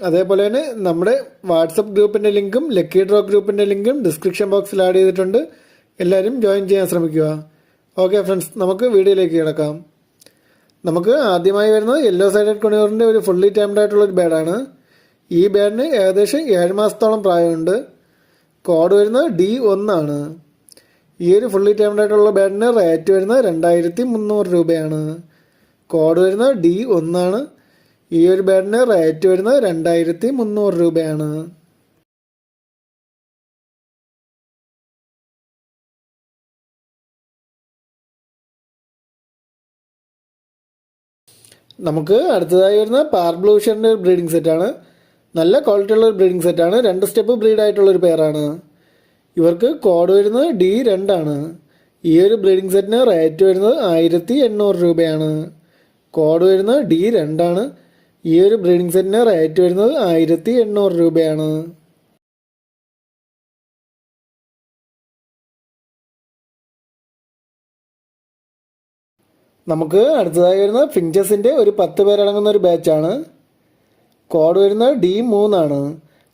അതേപോലെ തന്നെ നമ്മുടെ വാട്സപ്പ് ഗ്രൂപ്പിന്റെ ലിങ്കും ലക്കി ഡ്രോ ഗ്രൂപ്പിന്റെ ലിങ്കും ഡിസ്ക്രിപ്ഷൻ ബോക്സിൽ ആഡ് ചെയ്തിട്ടുണ്ട്. എല്ലാവരും ജോയിൻ ചെയ്യാൻ ശ്രമിക്കുക. ഓക്കെ ഫ്രണ്ട്സ് നമുക്ക് വീഡിയോയിലേക്ക് കിടക്കാം. നമുക്ക് ആദ്യമായി വരുന്നത് യെല്ലോ സൈഡഡ് കുണിയൂറിന്റെ ഒരു ഫുള്ളി ടൈംഡ് ആയിട്ടുള്ള ഒരു ബേഡാണ്. ഈ ബേഡിന് ഏകദേശം ഏഴ് മാസത്തോളം പ്രായമുണ്ട്. കോഡ് വരുന്നത് ഡി ഒന്നാണ്. ഈ ഒരു ഫുള്ളി ടൈംഡ് ആയിട്ടുള്ള ബേഡിന് റേറ്റ് വരുന്നത് രണ്ടായിരത്തി മുന്നൂറ് രൂപയാണ്. കോഡ് വരുന്നത് ഡി ഒന്നാണ്. ഈ ഒരു ബാഡിന് റേറ്റ് വരുന്നത് രണ്ടായിരത്തി മുന്നൂറ് രൂപയാണ്. നമുക്ക് അടുത്തതായി വരുന്ന പാർബ്ലൂഷറിന്റെ ഒരു ബ്രീഡിംഗ് സെറ്റാണ് നല്ല ക്വാളിറ്റി ഉള്ള ഒരു ബ്രീഡിംഗ് സെറ്റാണ് രണ്ട് സ്റ്റെപ്പ് ബ്രീഡ് ആയിട്ടുള്ള ഒരു പേരാണ് ഇവർക്ക് കോഡ് വരുന്നത് ഡി രണ്ടാണ് ഈ ഒരു ബ്രീഡിംഗ് സെറ്റിന് റേറ്റ് വരുന്നത് ആയിരത്തി എണ്ണൂറ് രൂപയാണ്. കോഡ് വരുന്നത് ഡി രണ്ടാണ് ഈ ഒരു ബ്രീഡിംഗ് സെറ്റിന് റേറ്റ് വരുന്നത് ആയിരത്തി എണ്ണൂറ് രൂപയാണ്. നമുക്ക് അടുത്തതായി വരുന്നത് ഫിഞ്ചസിന്റെ ഒരു പത്ത് പേരടങ്ങുന്ന ഒരു ബാച്ചാണ് കോഡ് വരുന്നത് ഡി മൂന്നാണ്.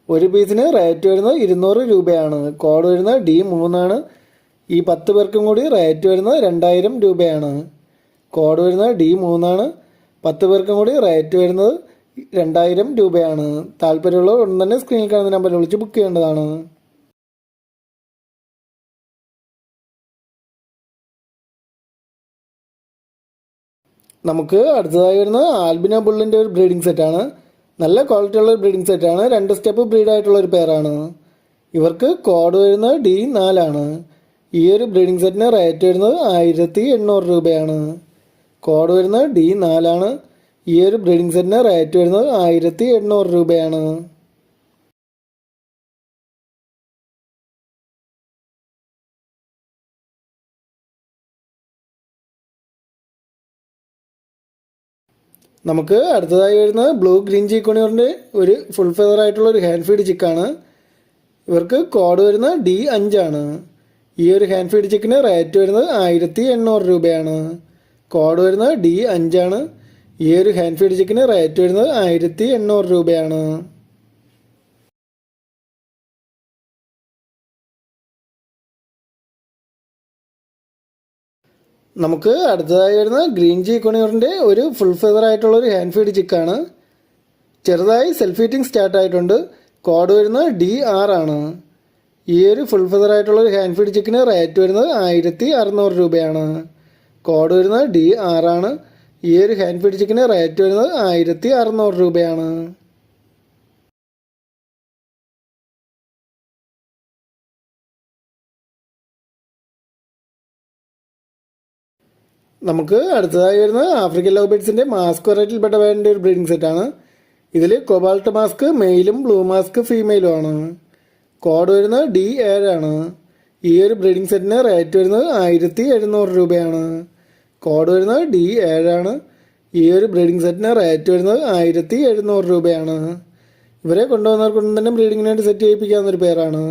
ഒരു പീസിന് റേറ്റ് വരുന്നത് ഇരുന്നൂറ് രൂപയാണ്. കോഡ് വരുന്നത് ഡി മൂന്നാണ്. ഈ പത്ത് പേർക്കും കൂടി റേറ്റ് വരുന്നത് രണ്ടായിരം രൂപയാണ്. കോഡ് വരുന്നത് ഡി മൂന്നാണ്. പത്ത് പേർക്കും കൂടി റേറ്റ് വരുന്നത് രണ്ടായിരം രൂപയാണ്. താല്പര്യമുള്ളവർ ഉടൻ തന്നെ സ്ക്രീനിൽ കാണുന്ന നമ്പറിൽ വിളിച്ച് ബുക്ക് ചെയ്യേണ്ടതാണ്. നമുക്ക് അടുത്തതായി വരുന്നത് ആൽബിന ബുള്ളിന്റെ ഒരു ബ്രീഡിംഗ് സെറ്റാണ് നല്ല ക്വാളിറ്റി ഉള്ള ഒരു ബ്രീഡിംഗ് സെറ്റാണ് രണ്ട് സ്റ്റെപ്പ് ബ്രീഡ് ആയിട്ടുള്ള ഒരു പേരാണ് ഇവർക്ക് കോഡ് വരുന്നത് ഡി നാലാണ്. ഈ ഒരു ബ്രീഡിംഗ് സെറ്റിന് റേറ്റ് വരുന്നത് ആയിരത്തി എണ്ണൂറ് രൂപയാണ്. കോഡ് വരുന്നത് ഡി നാലാണ് ഈ ഒരു ബ്രീഡിംഗ് സെറ്റിന് റേറ്റ് വരുന്നത് ആയിരത്തി എണ്ണൂറ് രൂപയാണ്. നമുക്ക് അടുത്തതായി വരുന്നത് ബ്ലൂ ഗ്രീൻ ചീക്കോണിയറിന്റെ ഒരു ഫുൾ ഫെദർ ആയിട്ടുള്ള ഒരു ഹാൻഡ് ഫീഡ് ചിക്കാണ് ഇവർക്ക് കോഡ് വരുന്നത് ഡി അഞ്ചാണ് ഈ ഒരു ഹാൻഡ് ഫീഡ് ചിക്കിന് റേറ്റ് വരുന്നത് ആയിരത്തി എണ്ണൂറ് രൂപയാണ്. കോഡ് വരുന്നത് ഡി അഞ്ചാണ്. ഈ ഒരു ഹാൻഡ് ഫീഡ് ചിക്കന് റേറ്റ് വരുന്നത് ആയിരത്തി എണ്ണൂറ് രൂപയാണ്. നമുക്ക് അടുത്തതായി വരുന്ന ഗ്രീൻ ജി കൊണിയറിന്റെ ഒരു ഫുൾ ഫെദർ ആയിട്ടുള്ള ഒരു ഹാൻഡ് ഫീഡ് ചിക്കാണ് ചെറുതായി സെൽഫ് ഹീറ്റിംഗ് സ്റ്റാർട്ട് ആയിട്ടുണ്ട്. കോഡ് വരുന്നത് ഡി ആർ ആണ്. ഈ ഒരു ഫുൾ ഫെദർ ആയിട്ടുള്ള ഒരു ഹാൻഡ് ഫീഡ് ചിക്കന് റേറ്റ് വരുന്നത് ആയിരത്തി അറുന്നൂറ് രൂപയാണ്. കോഡ് വരുന്നത് ഡി ആറാണ് ഈ ഒരു ഹാൻഡ് ഫീഡ് ചിക്കന് റേറ്റ് വരുന്നത് ആയിരത്തി അറുന്നൂറ് രൂപയാണ്. നമുക്ക് അടുത്തതായി വരുന്നത് ആഫ്രിക്കൻ ലവ് ബേഡ്സിന്റെ മാസ്ക് വെറൈറ്റിയിൽപ്പെട്ട വേണ്ട ഒരു ബ്രീഡിംഗ് സെറ്റാണ് ഇതിൽ കൊബാൾട്ട് മാസ്ക് മെയിലും ബ്ലൂ മാസ്ക് ഫീമെയിലും ആണ്. കോഡ് വരുന്നത് ഡി ഏഴാണ് ഈ ഒരു ബ്രീഡിംഗ് സെറ്റിന് റേറ്റ് വരുന്നത് ആയിരത്തി എഴുന്നൂറ് രൂപയാണ്. കോഡ് വരുന്നത് ഡി ഏഴാണ്. ഈ ഒരു ബ്രീഡിംഗ് സെറ്റിന് റേറ്റ് വരുന്നത് ആയിരത്തി എഴുന്നൂറ് രൂപയാണ്. ഇവരെ കൊണ്ടുവന്നവർക്കൊന്നും തന്നെ ബ്രീഡിങ്ങിനായിട്ട് സെറ്റ് ചെയ്യിപ്പിക്കാവുന്ന ചെയ്യിപ്പിക്കാവുന്നൊരു പേരാണ്.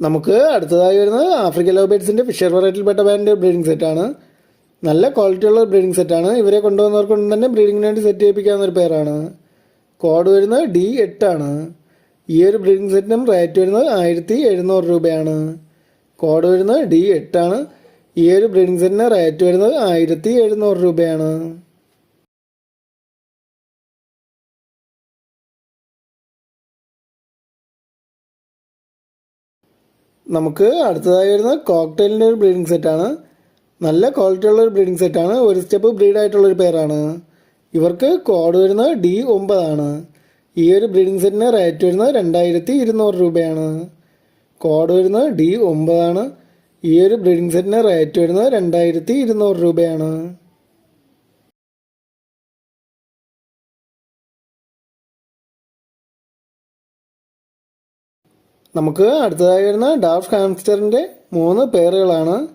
നമുക്ക് അടുത്തതായി വരുന്നത് ആഫ്രിക്കൻ ലവ് ബേഡ്സിന്റെ ഫിഷർ വെറൈറ്റിയിൽപ്പെട്ട ബാൻഡ് ബ്രീഡിംഗ് സെറ്റാണ് നല്ല ക്വാളിറ്റിയുള്ള ബ്രീഡിംഗ് സെറ്റാണ് ഇവരെ കൊണ്ടുവന്നവർക്കൊന്നും തന്നെ ബ്രീഡിങ്ങിനായിട്ട് സെറ്റ് ചെയ്യിപ്പിക്കാവുന്ന ഒരു പേരാണ്. കോഡ് വരുന്നത് ഡി എട്ടാണ്. ഈ ഒരു ബ്രീഡിംഗ് സെറ്റിനും റേറ്റ് വരുന്നത് ആയിരത്തി എഴുന്നൂറ് രൂപയാണ്. കോഡ് വരുന്നത് ഡി എട്ടാണ്. ഈ ഒരു ബ്രീഡിംഗ് സെറ്റിന് റേറ്റ് വരുന്നത് ആയിരത്തി എഴുന്നൂറ് രൂപയാണ്. നമുക്ക് അടുത്തതായി വരുന്നത് കോക്ടെയിലിന്റെ ഒരു ബ്രീഡിംഗ് സെറ്റാണ് നല്ല ക്വാളിറ്റി ഉള്ള ഒരു ബ്രീഡിംഗ് സെറ്റാണ് ഒരു സ്റ്റെപ്പ് ബ്രീഡായിട്ടുള്ളൊരു പേരാണ് ഇവർക്ക് കോഡ് വരുന്നത് ഡി ഒമ്പതാണ്. ഈ ഒരു ബ്രീഡിംഗ് സെറ്റിന് റേറ്റ് വരുന്നത് രണ്ടായിരത്തി ഇരുന്നൂറ് രൂപയാണ്. കോഡ് വരുന്നത് ഡി ഒമ്പതാണ്. ഈ ഒരു ബ്രീഡിംഗ് സെറ്റിന് റേറ്റ് വരുന്നത് രണ്ടായിരത്തി ഇരുന്നൂറ് രൂപയാണ്. നമുക്ക് അടുത്തതായി വരുന്ന ഡാഫ് ഹാംസ്റ്ററിന്റെ മൂന്ന് പേരുകളാണ്.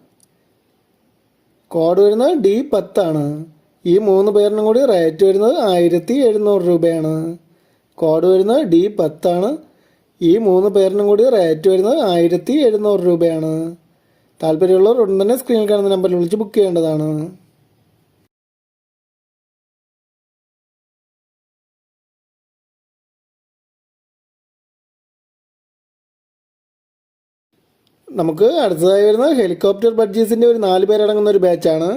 കോഡ് വരുന്നത് ഡി പത്താണ്. ഈ മൂന്ന് പേരിനും കൂടി റേറ്റ് വരുന്നത് ആയിരത്തി എഴുന്നൂറ് രൂപയാണ്. കോഡ് വരുന്നത് ഡി പത്താണ് ഈ മൂന്ന് പേരിനും കൂടി റേറ്റ് വരുന്നത് ആയിരത്തി എഴുന്നൂറ് രൂപയാണ്. താല്പര്യമുള്ളവർ ഉടൻ തന്നെ സ്ക്രീനിൽ കാണുന്ന നമ്പറിൽ വിളിച്ച് ബുക്ക് ചെയ്യേണ്ടതാണ്. നമുക്ക് അടുത്തതായി വരുന്ന ഹെലികോപ്റ്റർ ബഡ്ജീസിന്റെ ഒരു നാല് പേരടങ്ങുന്ന ഒരു ബാച്ചാണ്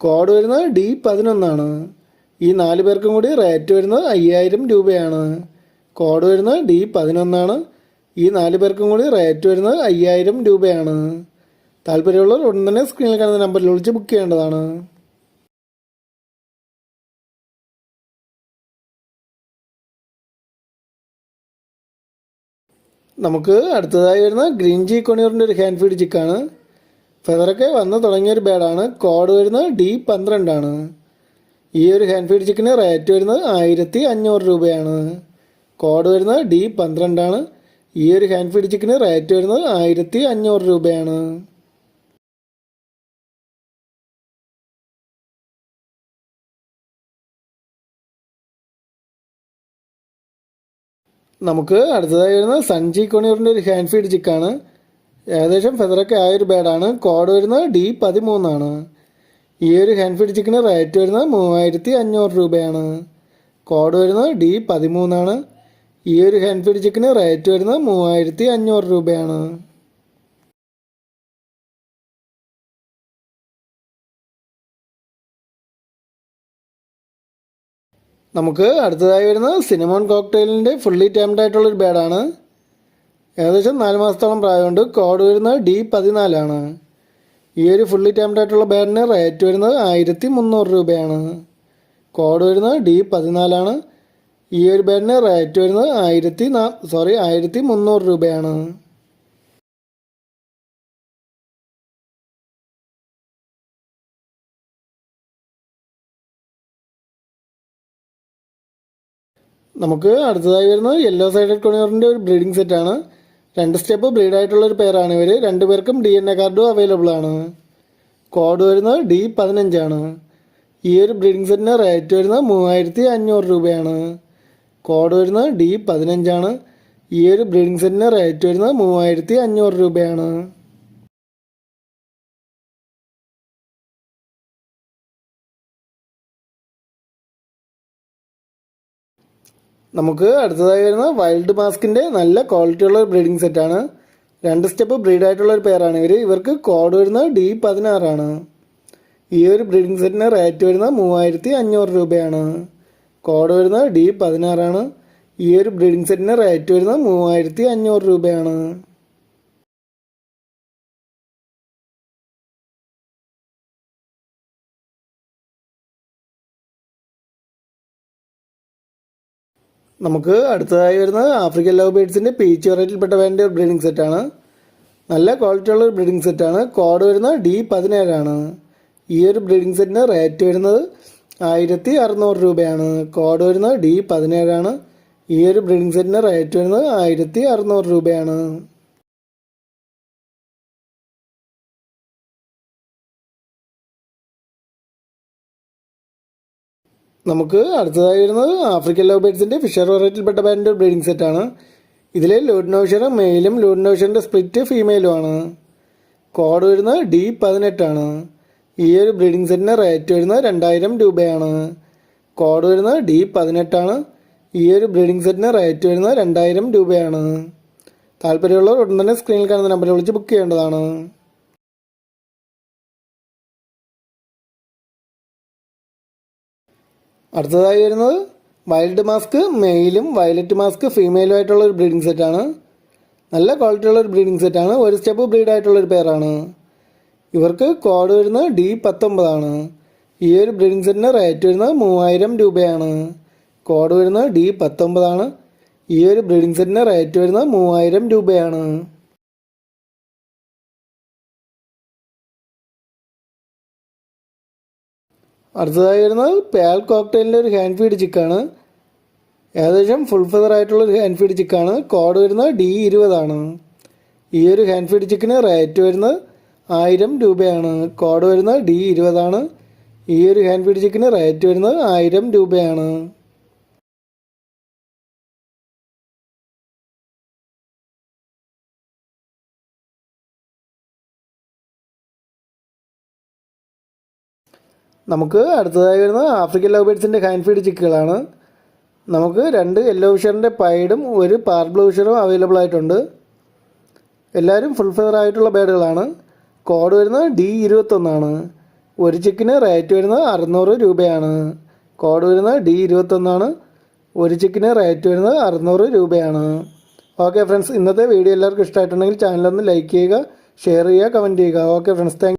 കോഡ് വരുന്നത് ഡി പതിനൊന്നാണ്. ഈ നാല് പേർക്കും കൂടി റേറ്റ് വരുന്നത് അയ്യായിരം രൂപയാണ്. കോഡ് വരുന്നത് ഡി പതിനൊന്നാണ്. ഈ നാല് പേർക്കും കൂടി റേറ്റ് വരുന്നത് അയ്യായിരം രൂപയാണ്. താല്പര്യമുള്ളവർ ഉടൻ തന്നെ സ്ക്രീനിൽ കാണുന്ന നമ്പറിൽ വിളിച്ച് ബുക്ക് ചെയ്യേണ്ടതാണ്. നമുക്ക് അടുത്തതായി വരുന്ന ഗ്രീൻ ജി കൊണിയറിന്റെ ഒരു ഹാൻഡ് ഫീഡ് ചിക്കാണ് ഫെദറൊക്കെ വന്ന് തുടങ്ങിയ ഒരു ബാഡാണ് കോഡ് വരുന്നത് ഡി പന്ത്രണ്ടാണ്. ഈ ഒരു ഹാൻഡ് ഫീഡ് ചിക്കന് റേറ്റ് വരുന്നത് ആയിരത്തി അഞ്ഞൂറ് രൂപയാണ്. കോഡ് വരുന്നത് ഡി പന്ത്രണ്ടാണ്. ഈ ഒരു ഹാൻഡ് ഫീഡ് ചിക്കന് റേറ്റ് വരുന്നത് ആയിരത്തി അഞ്ഞൂറ് രൂപയാണ്. നമുക്ക് അടുത്തതായി വരുന്നത് സഞ്ജി കൊണിയൂറിന്റെ ഒരു ഹാൻഡ് ഫീഡ് ചിക്കാണ് ഏകദേശം ഫെദറൊക്കെ ആയൊരു ബാഡാണ് കോഡ് വരുന്നത് ഡി പതിമൂന്നാണ്. ഈ ഒരു ഹാൻഡ് ഫീഡ് ചിക്കന് റേറ്റ് വരുന്നത് മൂവായിരത്തി അഞ്ഞൂറ് രൂപയാണ്. കോഡ് വരുന്നത് ഡി പതിമൂന്നാണ്. ഈ ഒരു ഹാൻഡ് ഫീഡ് ചിക്കന് റേറ്റ് വരുന്നത് മൂവായിരത്തി അഞ്ഞൂറ് രൂപയാണ്. നമുക്ക് അടുത്തതായി വരുന്നത് സിനിമോൺ കോക്ടെയിലിന്റെ ഫുള്ളി ടൈംഡ് ആയിട്ടുള്ള ഒരു ബാഡാണ് ഏകദേശം നാല് മാസത്തോളം പ്രായമുണ്ട്. കോഡ് വരുന്നത് ഡി പതിനാലാണ്. ഈ ഒരു ഫുള്ളി ടൈംഡ് ആയിട്ടുള്ള ബാഡിന് റേറ്റ് വരുന്നത് ആയിരത്തി മുന്നൂറ് രൂപയാണ്. കോഡ് വരുന്നത് ഡി പതിനാലാണ് ഈ ഒരു ബാഡിന് റേറ്റ് വരുന്നത് ആയിരത്തി സോറി ആയിരത്തി മുന്നൂറ് രൂപയാണ്. നമുക്ക് അടുത്തതായി വരുന്നത് യെല്ലോ സൈഡഡ് കൊണിയറിന്റെ ഒരു ബ്രീഡിംഗ് സെറ്റാണ് രണ്ട് സ്റ്റെപ്പ് ഒരു പേരാണ് ഇവർ രണ്ടു പേർക്കും ഡി എൻ എ കാർഡും അവൈലബിൾ ആണ്. കോഡ് വരുന്നത് ഡി പതിനഞ്ചാണ് ഈ ഒരു ബ്രീഡിംഗ് സെറ്റിന് റേറ്റ് വരുന്നത് മൂവായിരത്തി അഞ്ഞൂറ് രൂപയാണ്. കോഡ് വരുന്നത് ഡി പതിനഞ്ചാണ് ഈ ഒരു ബ്രീഡിംഗ് സെറ്റിന് റേറ്റ് വരുന്നത് മൂവായിരത്തി അഞ്ഞൂറ് രൂപയാണ്. നമുക്ക് അടുത്തതായി വരുന്ന വൈൽഡ് മാസ്കിന്റെ നല്ല ക്വാളിറ്റിയുള്ള ഒരു ബ്രീഡിംഗ് സെറ്റാണ് രണ്ട് സ്റ്റെപ്പ് ബ്രീഡ് ആയിട്ടുള്ള ഒരു പേരാണ് ഇവർ ഇവർക്ക് കോഡ് വരുന്നത് ഡി പതിനാറാണ്. ഈ ഒരു ബ്രീഡിംഗ് സെറ്റിന് റേറ്റ് വരുന്നത് മൂവായിരത്തി അഞ്ഞൂറ് രൂപയാണ്. കോഡ് വരുന്നത് ഡി പതിനാറാണ്. ഈ ഒരു ബ്രീഡിംഗ് സെറ്റിന് റേറ്റ് വരുന്നത് മൂവായിരത്തി അഞ്ഞൂറ് രൂപയാണ്. നമുക്ക് അടുത്തതായി വരുന്നത് ആഫ്രിക്കൻ ലവ് ബേഡ്സിന്റെ പീച്ച് വെറൈറ്റിയിൽപ്പെട്ട വേണ്ട ഒരു ബ്രീഡിംഗ് സെറ്റാണ് നല്ല ക്വാളിറ്റി ഉള്ള ഒരു ബ്രീഡിംഗ് സെറ്റാണ് കോഡ് വരുന്നത് ഡി പതിനേഴാണ്. ഈ ഒരു ബ്രീഡിംഗ് സെറ്റിന് റേറ്റ് വരുന്നത് ആയിരത്തി അറുന്നൂറ് രൂപയാണ്. കോഡ് വരുന്നത് ഡി പതിനേഴാണ്. ഈ ഒരു ബ്രീഡിംഗ് സെറ്റിന് റേറ്റ് വരുന്നത് ആയിരത്തി അറുന്നൂറ് രൂപയാണ്. നമുക്ക് അടുത്തതായി വരുന്നത് ആഫ്രിക്കൻ ലവ് ബേഡ്സിന്റെ ഫിഷർ വെറൈറ്റിയിൽപ്പെട്ട ബാൻഡ് ബ്രീഡിംഗ് സെറ്റാണ് ഇതിൽ ലൂഡിനോഷർ മെയിലും ലൂഡിനോഷറിന്റെ സ്പ്ലിറ്റ് ഫീമെയിലും ആണ്. കോഡ് വരുന്നത് ഡി പതിനെട്ടാണ് ഈ ഒരു ബ്രീഡിംഗ് സെറ്റിന് റേറ്റ് വരുന്നത് രണ്ടായിരം രൂപയാണ്. കോഡ് വരുന്നത് ഡി പതിനെട്ടാണ് ഈ ഒരു ബ്രീഡിംഗ് സെറ്റിന് റേറ്റ് വരുന്നത് രണ്ടായിരം രൂപയാണ്. താല്പര്യമുള്ളവർ ഉടൻ തന്നെ സ്ക്രീനിൽ കാണുന്ന നമ്പറിൽ വിളിച്ച് ബുക്ക് ചെയ്യേണ്ടതാണ്. അടുത്തതായി വരുന്നത് വൈൽഡ് മാസ്ക് മെയിലും വയലറ്റ് മാസ്ക് ഫീമെയിലും ആയിട്ടുള്ള ഒരു ബ്രീഡിംഗ് സെറ്റാണ് നല്ല ക്വാളിറ്റി ഉള്ള ഒരു ബ്രീഡിംഗ് സെറ്റാണ് ഒരു സ്റ്റെപ്പ് ബ്രീഡ് ആയിട്ടുള്ള ഒരു പേരാണ് ഇവർക്ക് കോഡ് വരുന്നത് ഡി പത്തൊമ്പതാണ് ഈ ഒരു ബ്രീഡിംഗ് സെറ്റിന് റേറ്റ് വരുന്നത് മൂവായിരം രൂപയാണ്. കോഡ് വരുന്നത് ഡി പത്തൊമ്പതാണ് ഈ ഒരു ബ്രീഡിംഗ് സെറ്റിന് റേറ്റ് വരുന്നത് മൂവായിരം രൂപയാണ്. അടുത്തതായി വരുന്നത് പാൽ കോക്ടെയിലിന്റെ ഒരു ഹാൻഡ് ഫീഡ് ചിക്കാണ് ഏകദേശം ഫുൾ ഫെദർ ആയിട്ടുള്ള ഒരു ഹാൻഡ് ഫീഡ് ചിക്കാണ് കോഡ് വരുന്നത് ഡി ഇരുപതാണ് ഈ ഒരു ഹാൻഡ് ഫീഡ് ചിക്കിന് റേറ്റ് വരുന്നത് ആയിരം രൂപയാണ്. കോഡ് വരുന്നത് ഡി ഇരുപതാണ് ഈ ഒരു ഹാൻഡ് ഫീഡ് ചിക്കിന് റേറ്റ് വരുന്നത് ആയിരം രൂപയാണ്. നമുക്ക് അടുത്തതായി വരുന്നത് ആഫ്രിക്കൻ ലവ് ബേഡ്സിന്റെ ഹാൻഡ് ഫീഡ് ചിക്കുകളാണ്. നമുക്ക് രണ്ട് യെല്ലോ ഫിഷറിന്റെ പൈഡും ഒരു പാർ ബ്ലൂ ഫിഷറും അവൈലബിൾ ആയിട്ടുണ്ട്. എല്ലാവരും ഫുൾ ഫെയർ ആയിട്ടുള്ള ബേഡുകളാണ്. കോഡ് വരുന്നത് ഡി ഇരുപത്തൊന്നാണ് ഒരു ചിക്കിന് റേറ്റ് വരുന്നത് അറുന്നൂറ് രൂപയാണ്. കോഡ് വരുന്നത് ഡി ഇരുപത്തൊന്നാണ് ഒരു ചിക്കിന് റേറ്റ് വരുന്നത് അറുന്നൂറ് രൂപയാണ്. ഓക്കെ ഫ്രണ്ട്സ് ഇന്നത്തെ വീഡിയോ എല്ലാവർക്കും ഇഷ്ടമായിട്ടുണ്ടെങ്കിൽ ചാനലൊന്ന് ലൈക്ക് ചെയ്യുക ഷെയർ ചെയ്യുക കമന്റ് ചെയ്യുക. Okay friends thank